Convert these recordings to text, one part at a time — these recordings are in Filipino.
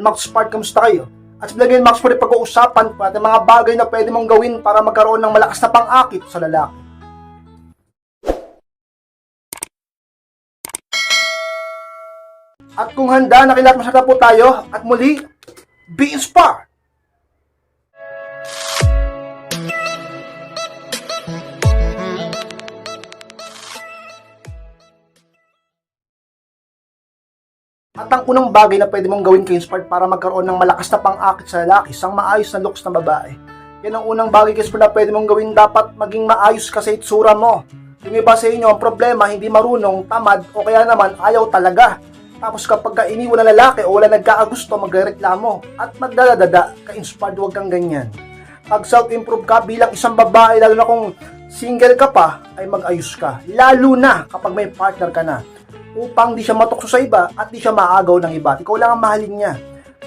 Max Spark, kamusta kayo? At sa Vlogin Max Spark, pag-uusapan pa ng mga bagay na pwede mong gawin para magkaroon ng malakas na pang-akit sa lalaki. At kung handa, nakilat masarap po tayo. At muli, be inspired! At ang unang bagay na pwede mong gawin kay Inspired para magkaroon ng malakas na pang-akit sa lalaki, isang maayos na looks na babae. Yan ang unang bagay kay Inspired na pwede mong gawin dapat maging maayos ka sa itsura mo. Yung iba sa inyo, ang problema, hindi marunong, tamad, o kaya naman ayaw talaga. Tapos kapag ka iniwan ng lalaki o wala nagkakagusto, magreklamo at magdadadada, ka-inspired huwag kang ganyan. Pag self-improve ka bilang isang babae, lalo na kung single ka pa, ay mag-ayos ka. Lalo na kapag may partner ka na upang di siya matukso sa iba at di siya maagaw ng iba. At Ikaw lang ang mahalin niya.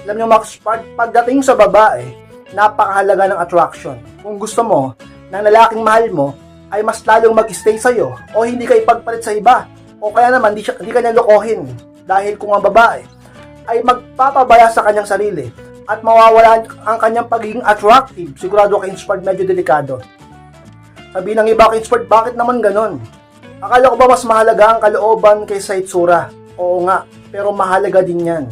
Alam niyo, Max, pag, pagdating sa babae, napakahalaga ng attraction. Kung gusto mo, ng lalaking mahal mo, ay mas lalong mag-stay sa'yo o hindi ka ipagpalit sa iba. O kaya naman, di, siya, di ka niya lokohin. Dahil kung ang babae ay magpapabaya sa kanyang sarili at mawawala ang kanyang pagiging attractive, sigurado ka inspired, medyo delikado. Sabi ng iba ka inspired, bakit naman ganon? Akala ko ba mas mahalaga ang kalooban kaysa itsura? Oo nga, pero mahalaga din yan.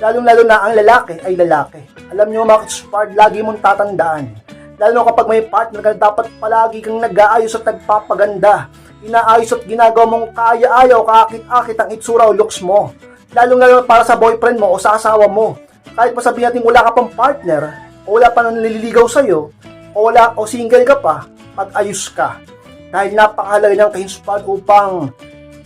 Lalong-lalo na ang lalaki ay lalaki. Alam nyo mga inspired, lagi mong tatandaan. Lalo kapag may partner ka, dapat palagi kang nag-aayos at nagpapaganda. Inaayos at ginagawa mong kaya-ayaw, kakit-akit ang itsura o looks mo. Lalong-lalo para sa boyfriend mo o sa asawa mo. Kahit pa sabihin natin wala ka pang partner, o wala pa nang nililigaw sa'yo, o wala o single ka pa, mag-ayos ka. Dahil napakahalaga niyang kahinspad upang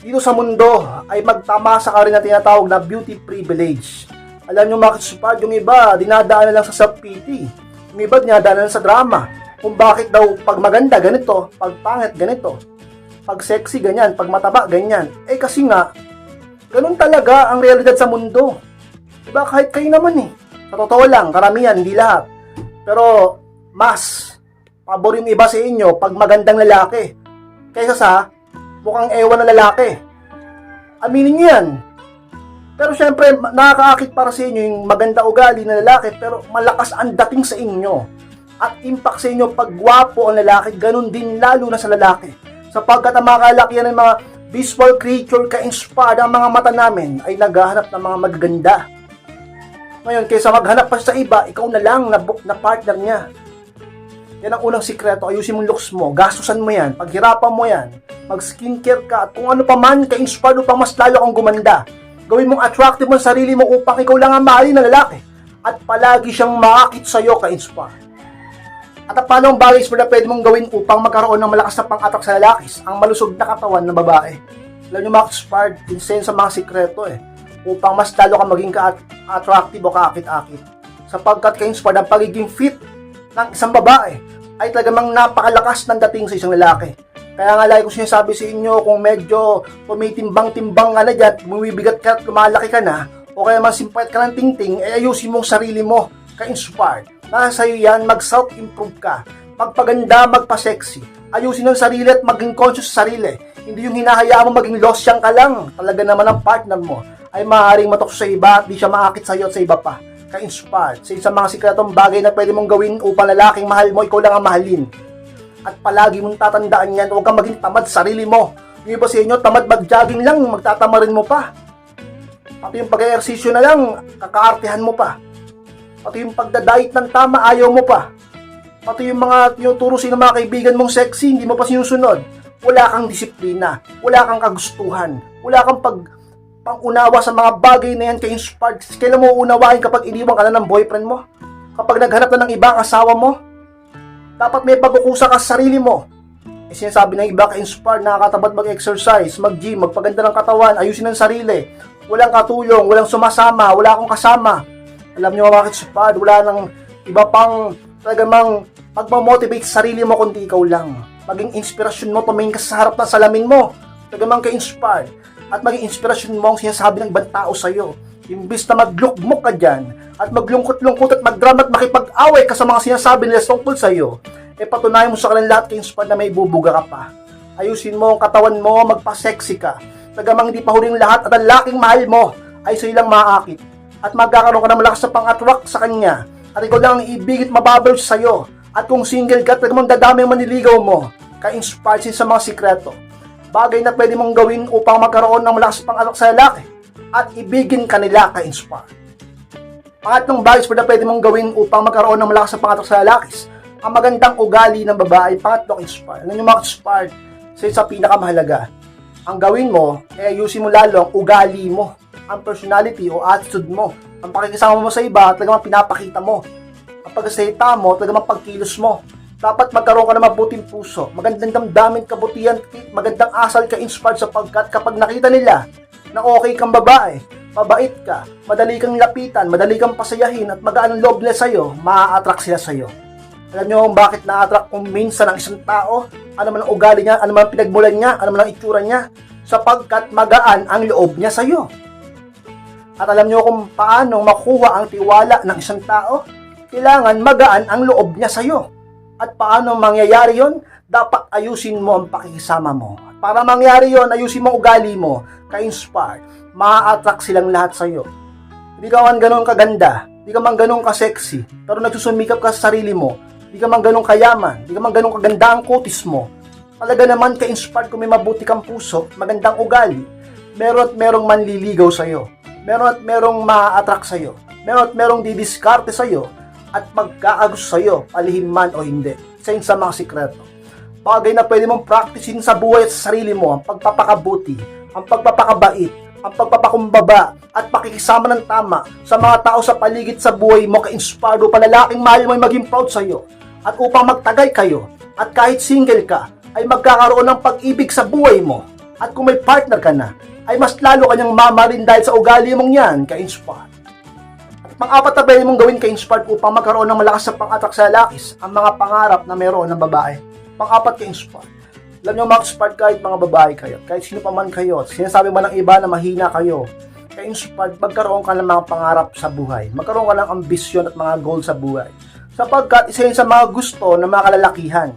dito sa mundo ay magtamasa ka rin na tinatawag na beauty privilege. Alam niyo mga kahinspad, yung iba dinadaan lang sa self-pity. Yung iba dinadaan lang sa drama. Kung bakit daw pag maganda ganito, pag pangit ganito, pag sexy ganyan, pag mataba ganyan. Eh kasi nga, ganun talaga ang realidad sa mundo. Diba kahit kayo naman eh. Sa totoo lang, karamihan, hindi lahat. Pero mas pabor yung iba sa inyo pag magandang lalaki. Kaysa sa mukhang ewan na lalaki. Aminin niyo yan. Pero syempre, nakakaakit para sa inyo yung maganda ugali na lalaki pero malakas ang dating sa inyo. At impact sa inyo pag gwapo ang lalaki, ganun din lalo na sa lalaki. Sapagkat ang mga kalakihan ng mga visual creature ka-inspired ang mga mata namin ay naghahanap ng mga magaganda. Ngayon, kaysa maghanap pa sa iba, ikaw na lang na, na partner niya. Yan ang unang sikreto. Ayusin mo looks mo. Gastusan mo yan. Paghirapan mo yan. Mag-skincare ka. At kung ano pa man, ka-inspire upang mas lalo kang gumanda. Gawin mong attractive ang sarili mo upang ikaw lang ang mahalin na lalaki. At palagi siyang makakit sa'yo ka-inspire. At ang panong bagay na pwede mong gawin upang magkaroon ng malakas na pang-atak sa lalaki, ang malusog na katawan ng babae. Alam niyo, Max-inspired, insane sa mga sikreto eh upang mas lalo ka maging ka-attractive o kaakit-akit. Sapagkat ka-inspired ang pagiging fit ng isang babae ay talagang napakalakas ng dating sa isang lalaki. Kaya nga lagi ko sinasabi sa inyo kung medyo tumitimbang-timbang ka na dyan, bumibigat ka at lumalaki ka na, o kaya man simpayat ka ng tingting, eh ayusin mong sarili mo, ka-inspired. Nasa iyo yan, mag-self-improve ka, magpaganda, magpa-sexy. Ayusin ang sarili at maging conscious sa sarili. Hindi yung hinahayaan mo maging lost siyang ka lang. Talaga naman ang partner mo ay maaaring matukso sa iba at di siya maakit sa iyo at sa iba pa. Ka-inspired sa isang mga sikretong bagay na pwede mong gawin upang lalaking mahal mo, ikaw lang ang mahalin. At palagi mong tatandaan yan, huwag kang maging tamad sa sarili mo. Yung iba sa inyo, tamad mag-jogging lang, magtatamarin mo pa. Pati yung pag-eersisyo na lang, kakaartihan mo pa. Pati yung pagda-diet ng tama, ayaw mo pa. Pati yung mga tinuturo sa mga kaibigan mong sexy, hindi mo pa sinusunod. Wala kang disiplina, wala kang kagustuhan, wala kang pag pangunawa sa mga bagay na yan kay inspired. Kailan mo unawain kapag iniwan ka na ng boyfriend mo? Kapag naghanap na ng ibang asawa mo? Dapat may pagkukusa ka sa sarili mo. Eh, sinasabi ng iba ka-inspired, nakakatabat mag-exercise, mag-gym, magpaganda ng katawan, ayusin ang sarili. Walang katulong, walang sumasama, wala akong kasama. Alam niyo mga ka-inspired, wala nang iba pang talagang pagmamotivate sa sarili mo kundi ikaw lang. Maging inspirasyon mo, tumingin ka sa harap ng salamin mo. Talagang ka-inspired. At maging inspirasyon mo ang sinasabi ng ibang tao sa'yo. Imbis na maglukmok ka dyan, at maglungkot-lungkot at magdrama at makipag-away ka sa mga sinasabi nila tungkol sa'yo, eh patunayan mo sa kanilang lahat kay inspired na may bubuga ka pa. Ayusin mo ang katawan mo, magpa-sexy ka. Tagamang hindi pa huling lahat at ang laking mahal mo ay sa'yo lang maakit. at magkakaroon ka ng malakas na pang-attract sa kanya at ikaw lang ang ibig at mababal siya sa'yo at kung single ka, talagang dadami ang maniligaw mo ka-inspired sa mga sikreto bagay na pwede mong gawin upang magkaroon ng malakas na pang-attract sa lalaki at ibigin kanila ka-inspired Pangatlong bagay na pwede mong gawin upang magkaroon ng malakas na pangatak sa lalakis, ang magandang ugali ng babae, pangatlong inspire. Ano yung mga inspired sa sa pinakamahalaga? Ang gawin mo, ay ayusin mo lalo ang ugali mo, ang personality o attitude mo, ang pakikisama mo sa iba, talagang pinapakita mo. Ang pagsalita mo, talagang pagkilos mo. Dapat magkaroon ka ng mabuting puso, magandang damdamin, kabutihan, magandang asal ka inspired sapagkat kapag nakita nila na okay kang babae, mabait ka, madali kang lapitan, madali kang pasayahin at magaan loob nila sa'yo, maa-attract sila sa'yo. Alam niyo kung bakit na-attract kung minsan ang isang tao, ano man ang ugali niya, ano man ang pinagmulan niya, ano man ang itsura niya, sapagkat magaan ang loob niya sa'yo. At alam niyo kung paano makuha ang tiwala ng isang tao, kailangan magaan ang loob niya sa'yo. At paano mangyayari yon? Dapat ayusin mo ang pakikisama mo. Para mangyari yon, ayusin mo ugali mo, ka-inspire, maa-attract silang lahat sa'yo. Hindi ka man ganun kaganda, hindi ka man ganun ka-sexy, pero nagsusumikap ka sa sarili mo, hindi ka man ganun kayaman, hindi ka man ganun kaganda ang kutis mo. Talaga naman ka-inspired kung may mabuti kang puso, magandang ugali, meron at merong manliligaw sa'yo, meron at merong maa-attract sa'yo, meron at merong didiskarte sa'yo, at magkaagus sa'yo, palihim man o hindi. Isa yun sa mga sikreto. Bagay na pwede mong practicein sa buhay at sa sarili mo, ang pagpapakabuti, ang pagpapakabait, ang pagpapakumbaba, at pakikisama ng tama sa mga tao sa paligid sa buhay mo, ka-inspired upang lalaking mahal mo ay maging proud sa'yo. At upang magtagay kayo, at kahit single ka, ay magkakaroon ng pag-ibig sa buhay mo. At kung may partner ka na, ay mas lalo kanyang mamarin dahil sa ugali mong yan, ka-inspired. At pang-apat na pwede mong gawin ka-inspired upang magkaroon ng malakas na pang-attract sa lalakis, ang mga pangarap na meron ng babae. Pang-apat ka-inspired. Alam nyo, mga inspired kahit mga babae kayo, kahit sino pa man kayo, sinasabi man ng iba na mahina kayo, ka-inspired, magkaroon ka ng mga pangarap sa buhay. Magkaroon ka ng ambisyon at mga goal sa buhay. Sapagkat isa yun sa mga gusto ng mga kalalakihan.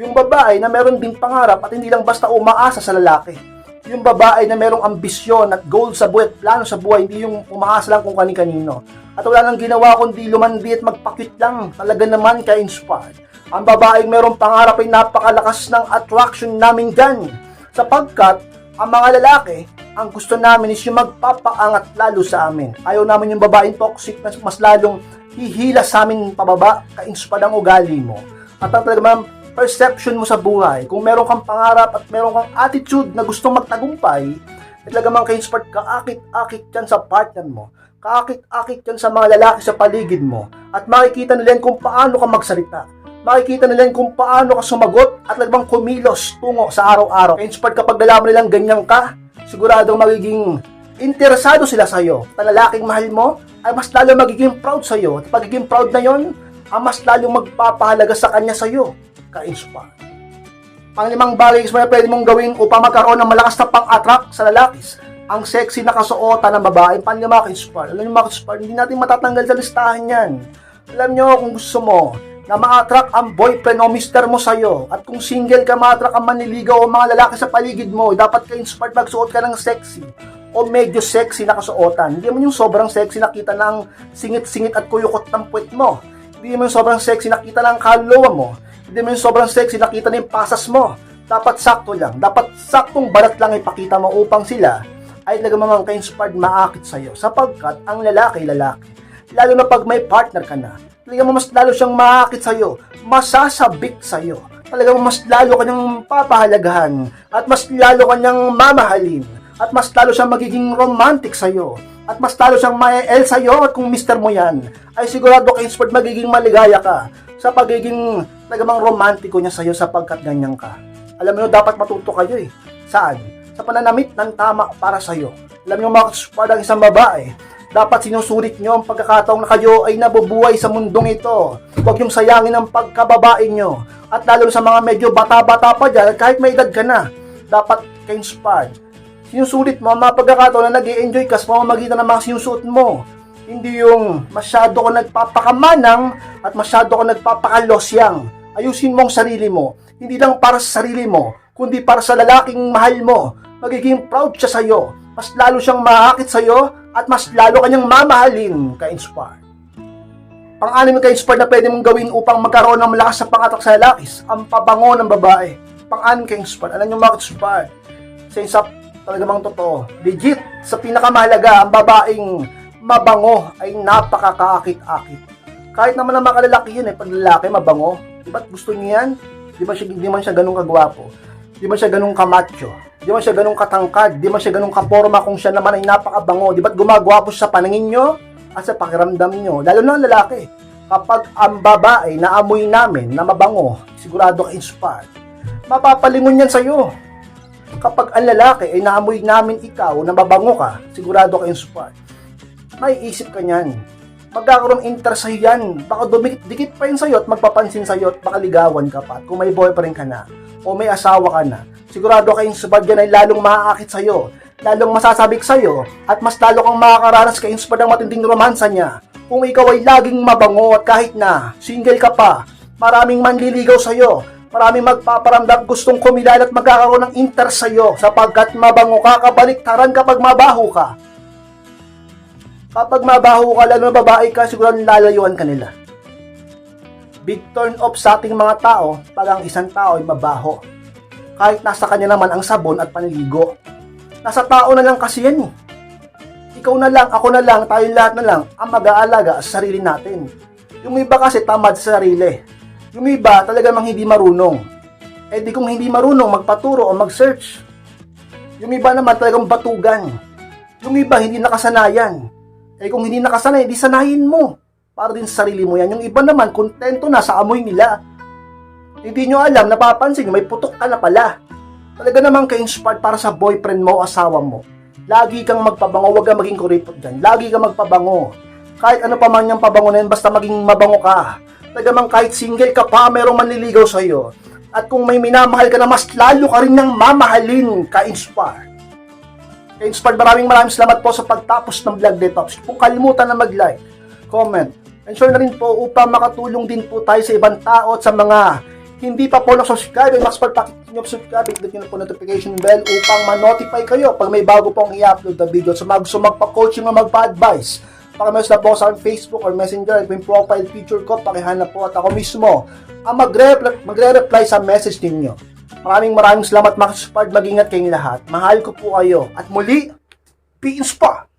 Yung babae na meron ding pangarap at hindi lang basta umaasa sa lalaki. Yung babae na merong ambisyon at goal sa buhay at plano sa buhay, hindi yung umaasa lang kung kani-kanino. At wala nang ginawa kundi lumandi at magpakit lang. Talaga naman ka-inspired. Ang babaeng merong pangarap ay napakalakas ng attraction namin dyan. Sapagkat ang mga lalaki, ang gusto namin is yung magpapaangat lalo sa amin. Ayaw namin yung babaeng toxic na mas lalong hihila sa amin pababa, ka-inspired ang ugali mo. At ang talaga ma'am, perception mo sa buhay, kung meron kang pangarap at meron kang attitude na gustong magtagumpay, talaga mang ka-inspired, kaakit-akit yan sa partner mo. Kaakit-akit yan sa mga lalaki sa paligid mo. At makikita nila yan kung paano ka magsalita makikita nila kung paano ka sumagot at nagbang kumilos tungo sa araw-araw. Inspired kapag nalaman nilang ganyan ka, siguradong magiging interesado sila sa iyo. At lalaking mahal mo ay mas lalo magiging proud sa iyo. At pagiging proud na yon, ang mas lalo magpapahalaga sa kanya sa iyo. Ka-inspire. Panglimang bagay na pwede mong gawin upang magkaroon ng malakas na pang-attract sa lalakis ang sexy na kasuotan ng babae, panlima ka-inspire. Alam niyo mga ka-inspire, hindi natin matatanggal sa listahan yan. Alam niyo kung gusto mo, na ma-attract ang boyfriend o mister mo sa'yo. At kung single ka, ma-attract ang maniligaw o mga lalaki sa paligid mo, dapat ka inspired magsuot ka ng sexy o medyo sexy na kasuotan. Hindi mo yung sobrang sexy nakita ng singit-singit at kuyukot ng puwet mo. Hindi mo yung sobrang sexy nakita ng kaluluwa mo. Hindi mo yung sobrang sexy nakita ng pasas mo. Dapat sakto lang. Dapat saktong balat lang ipakita mo upang sila ay talaga ka-inspired maakit sa'yo. Sapagkat ang lalaki, lalaki. Lalo na pag may partner ka na, talagang mas lalo siyang maakit sa'yo, masasabik sa'yo. Talagang mas lalo kanyang papahalagahan, at mas lalo kanyang mamahalin, at mas lalo siyang magiging romantic sa'yo, at mas lalo siyang ma-el sa'yo, at kung mister mo yan, ay sigurado ka sport magiging maligaya ka sa pagiging talagang romantiko niya sa'yo sapagkat ganyan ka. Alam mo, dapat matuto kayo eh. Saan? Sa pananamit ng tama para sa'yo. Alam mo, mga ang isang babae, dapat sinusulit nyo ang pagkakataong na kayo ay nabubuhay sa mundong ito. Huwag yung sayangin ang pagkababae nyo. At lalo sa mga medyo bata-bata pa dyan, kahit may edad ka na, dapat ka-inspired. Sinusulit mo ang mga pagkakataon na nag enjoy ka sa pamamagitan ng mga sinusuot mo. Hindi yung masyado ko nagpapakamanang at masyado ko nagpapakalosyang. Ayusin mo ang sarili mo. Hindi lang para sa sarili mo, kundi para sa lalaking mahal mo. Magiging proud siya sa'yo. Mas lalo siyang maakit sa'yo at mas lalo kanyang mamahalin ka-inspired. Pang-anim ka-inspired na pwede mong gawin upang magkaroon ng malakas na pangatak sa lalakis, ang pabango ng babae. Pang-anim ka-inspired. Alam niyo mga inspired Sa isa talagamang totoo. Legit, sa pinakamahalaga, ang babaeng mabango ay napakakaakit-akit. Kahit naman ang mga lalaki yun eh, pag lalaki mabango, di ba't gusto niya yan? Di ba siya, di man siya ganun kagwapo? Di man siya ganun kamacho? Di man siya ganun katangkad? Di man siya ganun kaporma kung siya naman ay napakabango? Di ba't gumagwapo sa paningin nyo at sa pakiramdam nyo? Lalo na ang lalaki. Kapag ang babae na amoy namin na mabango, sigurado ka inspired, mapapalingon yan sa'yo. Kapag ang lalaki ay naamoy namin ikaw na mabango ka, sigurado ka inspired. May isip ka niyan. Magkakaroon interest sa'yo yan. Baka dumikit-dikit pa yun sa'yo at magpapansin sa'yo at baka ligawan ka pa. Kung may boyfriend ka na, o may asawa ka na, sigurado ka inspired yan ay lalong maaakit sa'yo, lalong masasabik sa'yo, at mas lalo kang makakaranas ka inspired ng matinding romansa niya. Kung ikaw ay laging mabango at kahit na single ka pa, maraming manliligaw sa'yo, maraming magpaparamdam gustong kumilala at magkakaroon ng interest sa'yo sapagkat mabango ka, kabaliktaran kapag mabaho ka. Kapag mabaho ka, lalo na babae ka, siguro lalayuan ka nila. Big turn off sa ating mga tao pag ang isang tao ay mabaho. Kahit nasa kanya naman ang sabon at panligo. Nasa tao na lang kasi yan eh. Ikaw na lang, ako na lang, tayong lahat na lang ang mag-aalaga sa sarili natin. Yung iba kasi tamad sa sarili. Yung iba talaga mang hindi marunong. Eh di kung hindi marunong magpaturo o mag-search. Yung iba naman talagang batugan. Yung iba hindi nakasanayan. Eh kung hindi nakasanay, di sanayin mo. Para din sa sarili mo yan. Yung iba naman, kontento na sa amoy nila. Hindi nyo alam, napapansin may putok ka na pala. Talaga naman ka-inspired para sa boyfriend mo o asawa mo. Lagi kang magpabango, huwag kang maging kuripot dyan. Lagi kang magpabango. Kahit ano pa man yung pabango na yun, basta maging mabango ka. Talaga naman kahit single ka pa, merong manliligaw sa'yo. At kung may minamahal ka na, mas lalo ka rin ng mamahalin ka-inspired. Ka-inspired, maraming maraming salamat po sa pagtapos ng vlog nito. Kung kalimutan na mag-like, comment, and share na rin po upang makatulong din po tayo sa ibang tao at sa mga hindi pa po na-subscribe, ay mas pagpakit nyo subscribe, click nyo na po notification bell upang ma-notify kayo pag may bago pong i-upload na video. So mag so magpa-coaching o magpa-advise. Pakimeros na po sa Facebook or Messenger, ito yung profile picture ko, pakihanap po at ako mismo ang magre- magre-reply sa message ninyo. Maraming maraming salamat mga support, mag-ingat kayong lahat. Mahal ko po kayo. At muli, be inspired!